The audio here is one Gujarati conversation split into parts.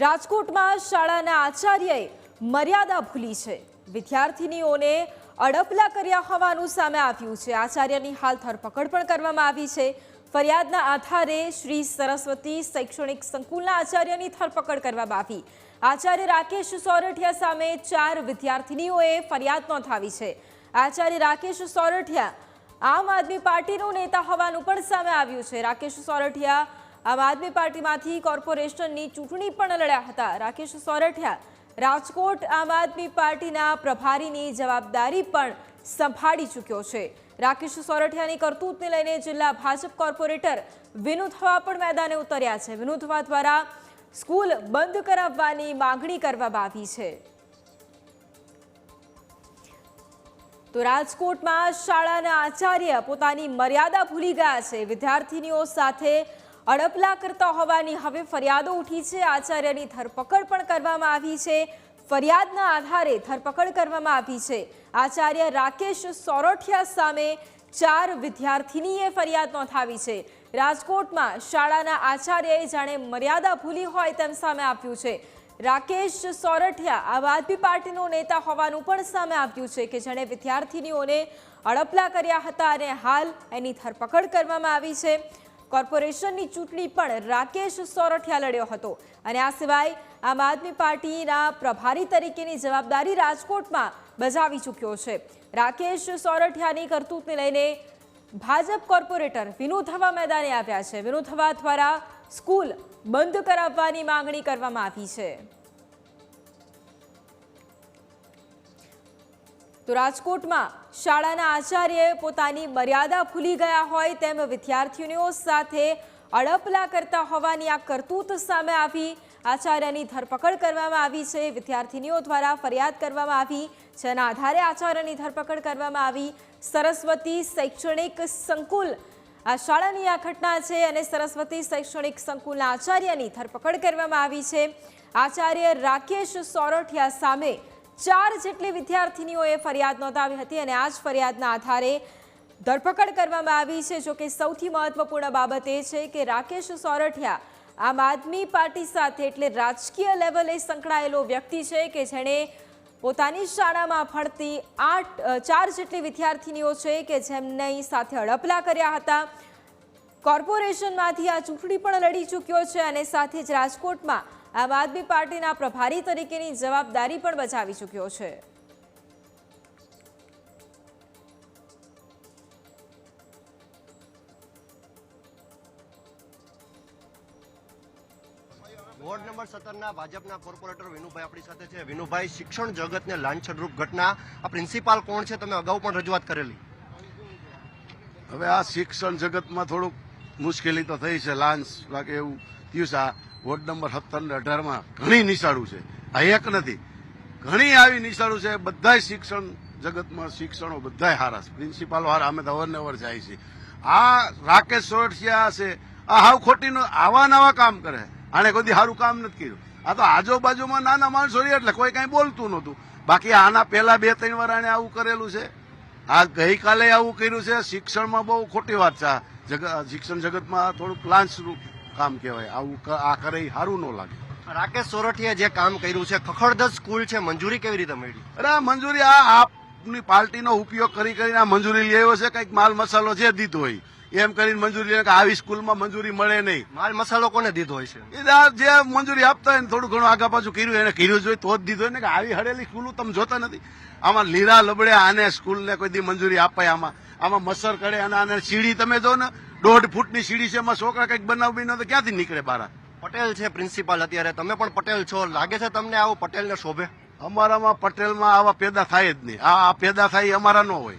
રાજકોટમાં શાળાના આચાર્યએ મર્યાદા ભૂલી છે. વિદ્યાર્થીનીઓને અડપલા કર્યા હોવાનું સામે આવ્યું છે. આચાર્યની હાલ ધરપકડ પણ કરવામાં આવી છે. ફરિયાદના આધારે શ્રી સરસ્વતી શૈક્ષણિક સંકુલના આચાર્યની ધરપકડ કરવામાં આવી. આચાર્ય રાકેશ સોરઠિયા સામે ચાર વિદ્યાર્થીનીઓએ ફરિયાદ નોંધાવી છે. આચાર્ય રાકેશ સોરઠિયા આમ આદમી પાર્ટીનો નેતા હોવાનું પણ સામે આવ્યું છે. રાકેશ સોરઠિયા આમ આદમી પાર્ટીમાંથી કોર્પોરેશનની ચૂંટણી પણ લડ્યા હતા. રાકેશ સોરઠિયા, રાજકોટ આમ આદમી પાર્ટીના પ્રભારીની જવાબદારી પણ સંભાળી ચૂક્યો છે. રાકેશ સોરઠિયાની કરતૂતને લઈને જિલ્લા ભાજપ કોર્પોરેટર વિનોદ હવા પણ મેદાને ઉતર્યા છે. વિનોદ હવા દ્વારા સ્કૂલ બંધ કરાવવાની માંગણી કરવામાં આવી છે. તો રાજકોટમાં શાળાના આચાર્ય પોતાની મર્યાદા ભૂલી ગયા છે. વિદ્યાર્થીનીઓ સાથે અડપલા કરતા હોવાની હવે ફરિયાદો ઉઠી છે. આચાર્યની ધરપકડ પણ કરવામાં આવી છે. ફરિયાદના આધારે ધરપકડ કરવામાં આવી છે. આચાર્ય રાકેશ સોરઠિયા સામે ચાર વિદ્યાર્થીનીએ ફરિયાદ નોંધાવી છે. રાજકોટમાં શાળાના આચાર્યએ જાણે મર્યાદા ભૂલી હોય તેમ સામે આવ્યું છે. રાકેશ સોરઠિયા આમ આદમી પાર્ટીનો નેતા હોવાનું પણ સામે આવ્યું છે કે જેણે વિદ્યાર્થીનીઓને અડપલા કર્યા હતા અને હાલ એની ધરપકડ કરવામાં આવી છે. કોર્પોરેશનની ચૂંટણી પણ રાકેશ સોરઠિયા લડ્યો હતો. અને આ સિવાય આમ આદમી પાર્ટીના પ્રભારી તરીકેની જવાબદારી રાજકોટમાં બજાવી ચૂક્યો છે. રાકેશ સોરઠિયાની કરતૂતને લઈને ભાજપ કોર્પોરેટર વિનુ ધવા મેદાને આવ્યા છે. વિનુ ધવા દ્વારા સ્કૂલ બંધ કરાવવાની માંગણી કરવામાં આવી છે. તો રાજકોટમાં શાળાના આચાર્યએ પોતાની મર્યાદા ભૂલી ગયા હોય તેમ વિદ્યાર્થીનીઓ સાથે અડપલા કરતા હોવાની આ કરતૂત સામે આવી. આચાર્યની ધરપકડ કરવામાં આવી છે. વિદ્યાર્થીનીઓ દ્વારા ફરિયાદ કરવામાં આવી જેના આધારે આચાર્યની ધરપકડ કરવામાં આવી. સરસ્વતી શૈક્ષણિક સંકુલ આ શાળાની આ ઘટના છે અને સરસ્વતી શૈક્ષણિક સંકુલના આચાર્યની ધરપકડ કરવામાં આવી છે. આચાર્ય રાકેશ સોરઠિયા સામે ચાર જેટલી વિદ્યાર્થીનીઓએ ફરિયાદ નોંધાવી હતી અને આ જ ફરિયાદના આધારે ધરપકડ કરવામાં આવી છે. જોકે સૌથી મહત્વપૂર્ણ બાબત એ છે કે રાકેશ સોરઠિયા આમ આદમી પાર્ટી સાથે એટલે રાજકીય લેવલે સંકળાયેલો વ્યક્તિ છે કે જેણે પોતાની શાળામાં ભણતી આઠ ચાર જેટલી વિદ્યાર્થીનીઓ છે કે જેમની સાથે હડપલા કર્યા હતા. કોર્પોરેશનમાંથી આ ચૂંટણી પણ લડી ચૂક્યો છે અને સાથે જ રાજકોટમાં આમ આદમી પાર્ટીના પ્રભારી તરીકેની જવાબદારી પણ બજાવી ચૂક્યો છે. વોર્ડ નંબર સત્તરના ભાજપના કોર્પોરેટર વિનુભાઈ આપણી સાથે છે. વિનુભાઈ શિક્ષણ જગતને લાંછનરૂપ ઘટના. આ પ્રિન્સિપાલ કોણ છે? તમે અગાઉ પણ રજૂઆત કરેલી. હવે આ શિક્ષણ જગતમાં થોડુંક મુશ્કેલી તો થઈ છે લાંચ લાગે એવું થયું છે. વોર્ડ નંબર સત્તર ને અઢારમાં ઘણી નિશાળું છે. આ એક નથી. ઘણી આવી નિશાળું છે. બધાય શિક્ષણ જગતમાં શિક્ષણો બધાય હારા છે. પ્રિન્સિપાલો હારા અમે તો અવારનવાર જાય છે આ રાકેશ સોરઠિયા છે. આ હાવ ખોટીનું આવા નવા કામ કરે. આને કોઈ સારું કામ નથી કર્યું. આ તો આજુબાજુમાં નાના માણસો રહ્યા એટલે કોઈ કઈ બોલતું નહોતું. બાકી આના પહેલા બે ત્રણ વાર આને આવું કરેલું છે. આ ગઈકાલે આવું કર્યું છે. શિક્ષણમાં બહુ ખોટી વાત છે. શિક્ષણ જગતમાં થોડુંક લાંચનું કામ કહેવાય. આવું આ કરે સારું ન લાગે. રાકેશ સોરઠીએ જે કામ કર્યું છે ખખડધજ સ્કૂલ છે મંજૂરી કેવી રીતે મળી? અરે આ મંજૂરી આ આપની પાર્ટીનો ઉપયોગ કરી કરીને આ મંજૂરી લેવો છે કંઈક માલ મસાલો જે દીધો હોય. એમ કરીને મંજૂરી લે કે આવી સ્કૂલમાં મંજૂરી મળે નહીં. માલ મસાલો કોને દીધો હોય છે? એ જે મંજૂરી આપતા હોય ને થોડું ઘણું આગા પાછું કર્યું એને કર્યું જોઈએ તો જ દીધો હોય ને કે આવી હડેલી સ્કૂલો તમે જોતા નથી. આમાં લીરા લબડે આને સ્કૂલને કોઈ દી મંજૂરી અપાય આમાં. આમાં મસર કરે અને આને સીડી તમે જો ને દોઢ ફૂટની સીડી છે એમાં છોકરા કંઈક બનાવી ન તો ક્યાંથી નીકળે બારા? પટેલ છે પ્રિન્સિપાલ અત્યારે. તમે પણ પટેલ છો. લાગે છે તમને આવું પટેલને શોભે? અમારામાં પટેલમાં આવા પેદા થાય જ નહીં. આ પેદા થાય અમારા ન હોય.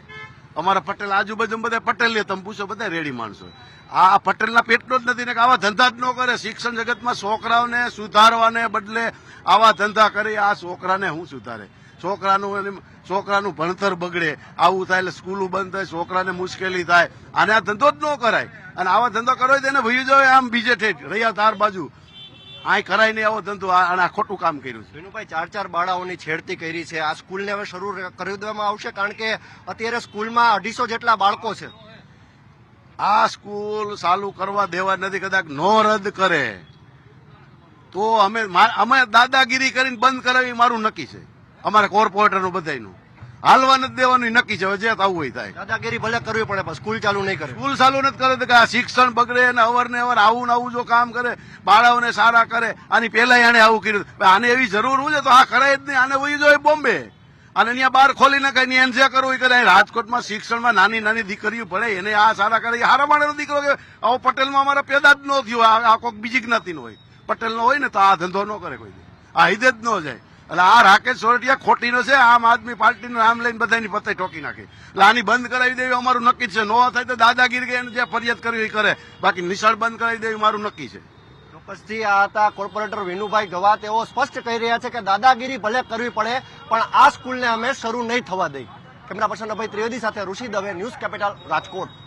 અમારા પટેલ આજુબાજુ બધા પટેલ લે તમે પૂછો બધા રેડી માણસો આ પટેલના પેટનો જ નથી ને કે આવા ધંધા જ ન કરે. શિક્ષણ જગતમાં છોકરાઓને સુધારવાને બદલે આવા ધંધા કરી. આ છોકરાને શું સુધારે? છોકરાનું છોકરાનું ભણતર બગડે આવું થાય એટલે સ્કૂલો બંધ થાય છોકરાને મુશ્કેલી થાય અને આ ધંધો જ ન કરાય. અને આવા ધંધો કરો હોય તો એને ભયું જાય આમ બીજે ઠેઠ રહ્યા તાર બાજુ. આય કરાય નહીં આવો ધંધો અને આ ખોટું કામ કર્યું છે. વિનુભાઈ ચાર ચાર બાળાઓની છેડતી કરી છે. આ સ્કૂલને હવે શરૂ કરી દેવામાં આવશે કારણ કે અત્યારે સ્કૂલમાં અઢીસો જેટલા બાળકો છે. આ સ્કૂલ ચાલુ કરવા દેવા નથી કદાચ નો રદ કરે. તો અમે અમે દાદાગીરી કરીને બંધ કરાવી મારું નક્કી છે. અમારે કોર્પોરેટરનું બધાયનું. હાલવા નથી દેવાનું નક્કી છે. હવે જે આવું હોય થાય. દાદાગીરી ભલે કરવી પડે પણ સ્કૂલ ચાલુ નહીં કરે. સ્કૂલ ચાલુ નથી કરે તો કે આ શિક્ષણ બગડે અને અવર ને અવર આવું ને આવું જો કામ કરે બાળાઓને સારા કરે આની પહેલા એને આવું કર્યું. આને એવી જરૂર હોય તો આ કરાય જ નહીં. આને વહી જોઈએ બોમ્બે. અને અહીંયા બહાર ખોલી નાખે ને એને કરવું કરે રાજકોટમાં શિક્ષણમાં નાની નાની દીકરીઓ ભણે એને આ સારા કરે. હારા માણેનો દીકરો કે આવો પટેલમાં અમારા પેદા જ ન થયો. આ આ કોઈક બીજી જ્ઞાતિનો હોય. પટેલનો હોય ને તો આ ધંધો ન કરે કોઈ આ હિદે જ ન જાય. એટલે આ રાકેશ સોરઠિયા ખોટીનો છે, આમ આદમી પાર્ટીનું નામ લઈને બધાની પત્તે ઠોકી નાખી. એટલે આની બંધ કરાવી દેવી અમારું નક્કી છે. નો થાય તો દાદાગીરી એને જે ફરિયાદ કરવી એ કરે. બાકી નિશાળ બંધ કરાવી દેવી મારું નક્કી છે. ચોક્કસથી આ હતા કોર્પોરેટર વિનુભાઈ ગવા તેઓ સ્પષ્ટ કહી રહ્યા છે કે દાદાગીરી ભલે કરવી પડે, પણ આ સ્કૂલને અમે શરૂ નહીં થવા દઈ. કેમેરા પર્સન અભય ત્રિવેદી સાથે ઋષિ દવે, ન્યૂઝ કેપિટલ રાજકોટ.